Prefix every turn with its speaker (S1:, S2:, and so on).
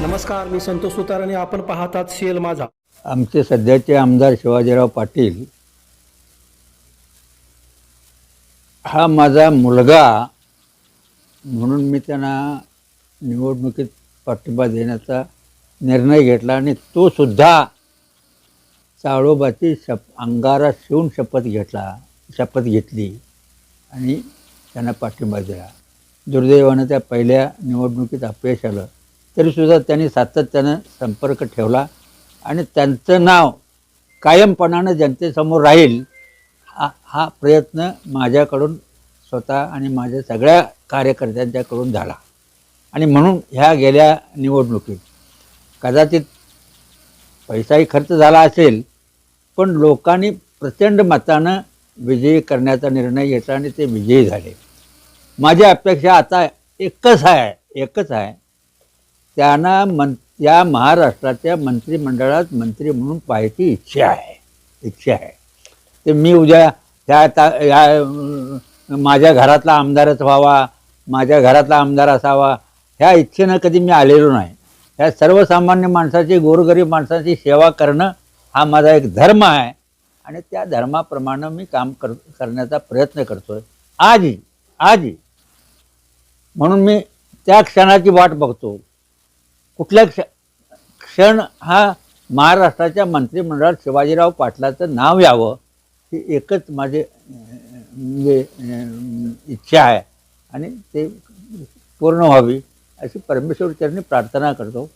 S1: नमस्कार मी संतोष सुतार आणि आपण पाहतात शेल माझा.
S2: आमचे सध्याचे आमदार शिवाजीराव पाटील. हा माझा मुलगा म्हणून मी त्यांना निवडणुकीत पाठिंबा देण्याचा निर्णय घेतला आणि तो सुद्धा चाळोबाची शप अंगारा शिवून शपथ घेतला शपथ घेतली आणि त्यांना पाठिंबा दिला. दुर्दैवानं त्या पहिल्या निवडणुकीत अपयश आलं. तरीसुद्धा त्यांनी सातत्यानं संपर्क ठेवला. आणि त्यांचं नाव कायमपणानं जनतेसमोर राहील हा हा प्रयत्न माझ्याकडून स्वतः आणि माझ्या सगळ्या कार्यकर्त्यांच्याकडून झाला. आणि म्हणून ह्या गेल्या निवडणुकीत कदाचित पैसाही खर्च झाला असेल पण लोकांनी प्रचंड मतानं विजयी करण्याचा निर्णय घेतला आणि ते विजयी झाले. माझी अपेक्षा आता एकच आहे एकच आहे त्यांना मं या महाराष्ट्राच्या मंत्रिमंडळात मंत्री म्हणून पाहायची इच्छा आहे. इच्छा आहे. ते मी उद्या ह्या ता ह्या माझ्या घरातला आमदारच व्हावा माझ्या घरातला आमदार असावा ह्या इच्छेनं कधी मी आलेलो नाही. ह्या सर्वसामान्य माणसाची गोरगरीब माणसाची सेवा करणं हा माझा एक धर्म आहे. आणि त्या धर्माप्रमाणे मी काम कर करण्याचा प्रयत्न करतो आहे आजही आजही. म्हणून मी त्या क्षणाची वाट बघतो. कुठल्या क्ष क्षण हा महाराष्ट्राच्या मंत्रिमंडळात शिवाजीराव पाटलाचं नाव यावं ही एकच माझे म्हणजे इच्छा आहे. आणि ते पूर्ण व्हावी अशी परमेश्वर चरणी प्रार्थना करतो.